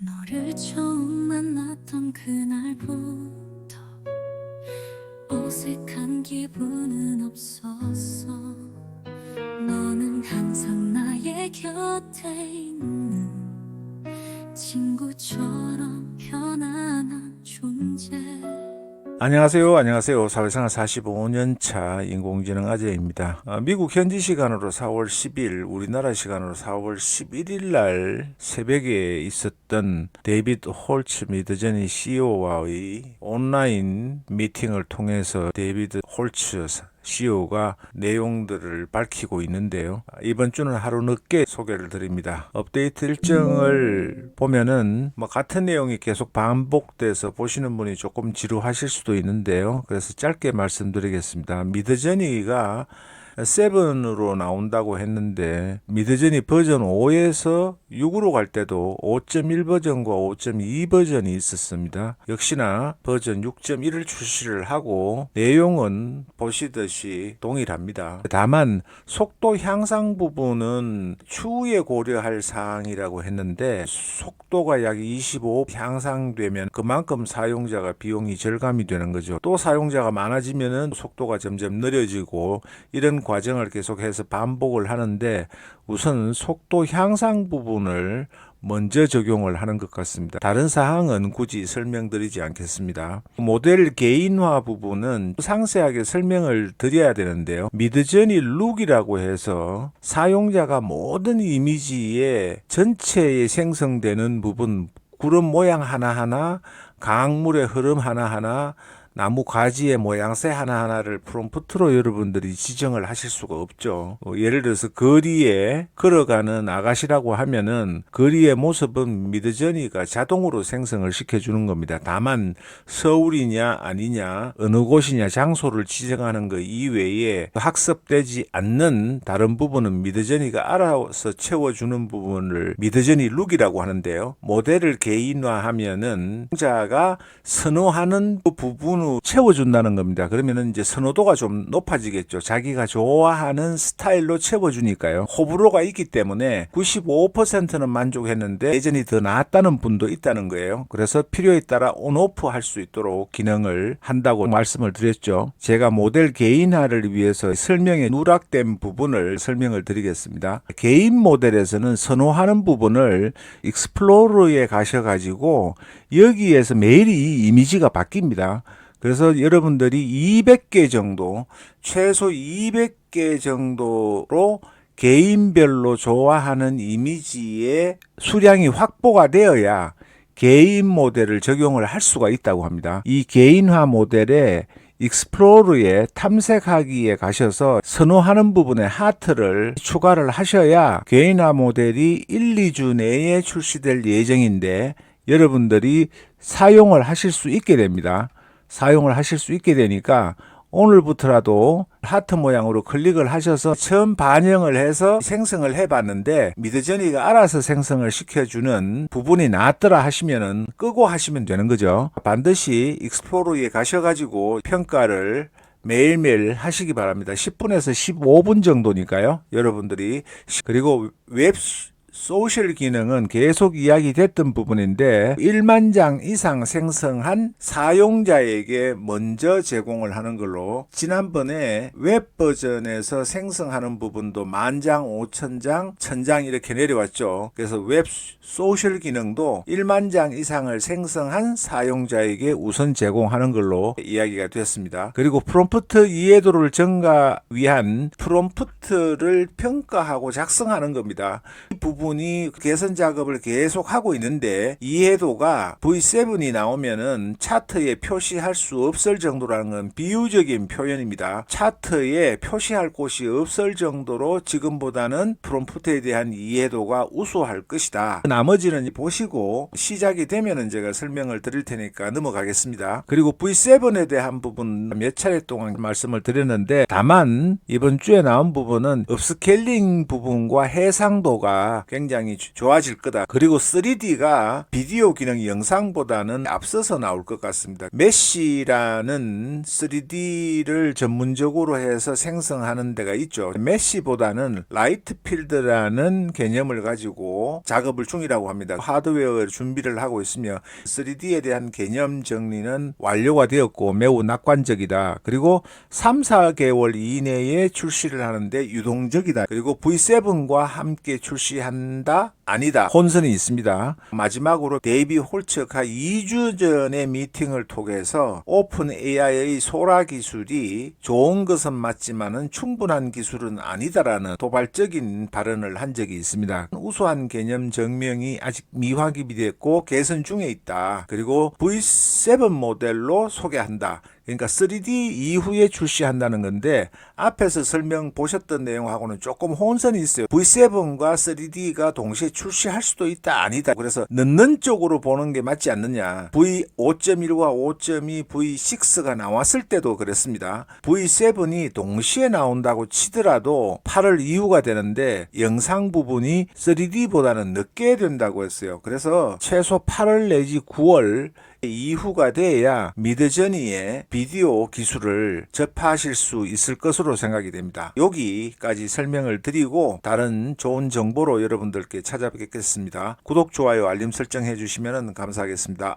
너를 처음 만났던 그날부터 어색한 기분은 없었어. 너는 항상 나의 곁에 있는 친구처럼 편안한 존재 안녕하세요. 안녕하세요. 사회생활 45년 차 인공지능 아재입니다. 아, 미국 현지 시간으로 4월 10일, 우리나라 시간으로 4월 11일 날 새벽에 있었던 데이비드 홀츠 미드저니 CEO와의 온라인 미팅을 통해서 데이비드 홀츠 CEO가 내용들을 밝히고 있는데요. 아, 이번 주는 하루 늦게 소개를 드립니다. 업데이트 일정을 보면은 뭐 같은 내용이 계속 반복돼서 보시는 분이 조금 지루하실 수도 있는데요. 그래서 짧게 말씀드리겠습니다. 미드저니가 7으로 나온다고 했는데 미드저니 버전 5에서 6으로 갈 때도 5.1 버전과 5.2 버전이 있었습니다. 역시나 버전 6.1을 출시를 하고 내용은 보시듯이 동일합니다. 다만 속도 향상 부분은 추후에 고려할 사항이라고 했는데 속도가 약 25 향상되면 그만큼 사용자가 비용이 절감이 되는 거죠. 또 사용자가 많아지면은 속도가 점점 느려지고 이런 과정을 계속해서 반복을 하는데 우선 속도 향상 부분을 먼저 적용을 하는 것 같습니다. 다른 사항은 굳이 설명드리지 않겠습니다. 모델 개인화 부분은 상세하게 설명을 드려야 되는데요. 미드저니 룩이라고 해서 사용자가 모든 이미지에 전체에 생성되는 부분, 구름 모양 하나하나, 강물의 흐름 하나하나, 나무 가지의 모양새 하나하나를 프롬프트로 여러분들이 지정을 하실 수가 없죠. 어, 예를 들어서 거리에 걸어가는 아가씨라고 하면은 거리의 모습은 미드저니가 자동으로 생성을 시켜주는 겁니다. 다만 서울이냐 아니냐 어느 곳이냐 장소를 지정하는 것 이외에 학습되지 않는 다른 부분은 미드저니가 알아서 채워주는 부분을 미드저니 룩이라고 하는데요. 모델을 개인화하면은 자가 선호하는 그 부분을 채워준다는 겁니다. 그러면은 이제 선호도가 좀 높아지겠죠. 자기가 좋아하는 스타일로 채워주니까요. 호불호가 있기 때문에 95%는 만족했는데 예전이 더 나았다는 분도 있다는 거예요. 그래서 필요에 따라 온오프 할 수 있도록 기능을 한다고 말씀을 드렸죠. 제가 모델 개인화를 위해서 설명에 누락된 부분을 설명을 드리겠습니다. 개인 모델에서는 선호하는 부분을 익스플로러에 가셔가지고 여기에서 매일 이 이미지가 바뀝니다. 그래서 여러분들이 200개 정도, 최소 200개 정도로 개인별로 좋아하는 이미지의 수량이 확보가 되어야 개인 모델을 적용을 할 수가 있다고 합니다. 이 개인화 모델에 익스플로르에 탐색하기에 가셔서 선호하는 부분에 하트를 추가를 하셔야 개인화 모델이 1, 2주 내에 출시될 예정인데 여러분들이 사용을 하실 수 있게 됩니다. 사용을 하실 수 있게 되니까 오늘부터라도 하트 모양으로 클릭을 하셔서 처음 반영을 해서 생성을 해봤는데 미드저니가 알아서 생성을 시켜주는 부분이 나왔더라 하시면은 끄고 하시면 되는 거죠. 반드시 익스플로러에 가셔가지고 평가를 매일매일 하시기 바랍니다. 10분에서 15분 정도니까요. 여러분들이 그리고 웹 소셜 기능은 계속 이야기됐던 부분인데 1만 장 이상 생성한 사용자에게 먼저 제공을 하는 걸로 지난번에 웹 버전에서 생성하는 부분도 만 장, 5천 장, 천장 이렇게 내려왔죠. 그래서 웹 소셜 기능도 1만 장 이상을 생성한 사용자에게 우선 제공하는 걸로 이야기가 됐습니다. 그리고 프롬프트 이해도를 증가 위한 프롬프트를 평가하고 작성하는 겁니다. 이 부분 이 개선 작업을 계속 하고 있는데 이해도가 V7이 나오면은 차트에 표시할 수 없을 정도라는 건 비유적인 표현입니다. 차트에 표시할 곳이 없을 정도로 지금보다는 프롬프트에 대한 이해도가 우수할 것이다. 나머지는 보시고 시작이 되면은 제가 설명을 드릴 테니까 넘어가겠습니다. 그리고 V7에 대한 부분 몇 차례 동안 말씀을 드렸는데 다만 이번 주에 나온 부분은 업스케일링 부분과 해상도가 굉장히 주- 좋아질 거다. 그리고 3D가 비디오 기능 영상보다는 앞서서 나올 것 같습니다. 메시라는 3D를 전문적으로 해서 생성하는 데가 있죠. 메시보다는 라이트 필드라는 개념을 가지고 작업을 중이라고 합니다. 하드웨어 준비를 하고 있으며 3D에 대한 개념 정리는 완료가 되었고 매우 낙관적이다. 그리고 3, 4개월 이내에 출시를 하는데 유동적이다. 그리고 V7과 함께 출시한 다? 아니다. 혼선이 있습니다. 마지막으로 데이비 홀처가 2주 전에 미팅을 통해서 오픈 AI의 소라 기술이 좋은 것은 맞지만은 충분한 기술은 아니다라는 도발적인 발언을 한 적이 있습니다. 우수한 개념 증명이 아직 미확인이 됐고 개선 중에 있다. 그리고 V7 모델로 소개한다. 그러니까 3D 이후에 출시한다는 건데 앞에서 설명 보셨던 내용하고는 조금 혼선이 있어요. V7과 3D가 동시에 출시할 수도 있다 아니다. 그래서 넣는 쪽으로 보는 게 맞지 않느냐. V5.1과 5.2, V6가 나왔을 때도 그랬습니다. V7이 동시에 나온다고 치더라도 8월 이후가 되는데 영상 부분이 3D보다는 늦게 된다고 했어요. 그래서 최소 8월 내지 9월 이후가 돼야 미드저니의 비디오 기술을 접하실 수 있을 것으로 생각이 됩니다. 여기까지 설명을 드리고 다른 좋은 정보로 여러분들께 찾아뵙겠습니다. 구독, 좋아요, 알림 설정해 주시면 감사하겠습니다.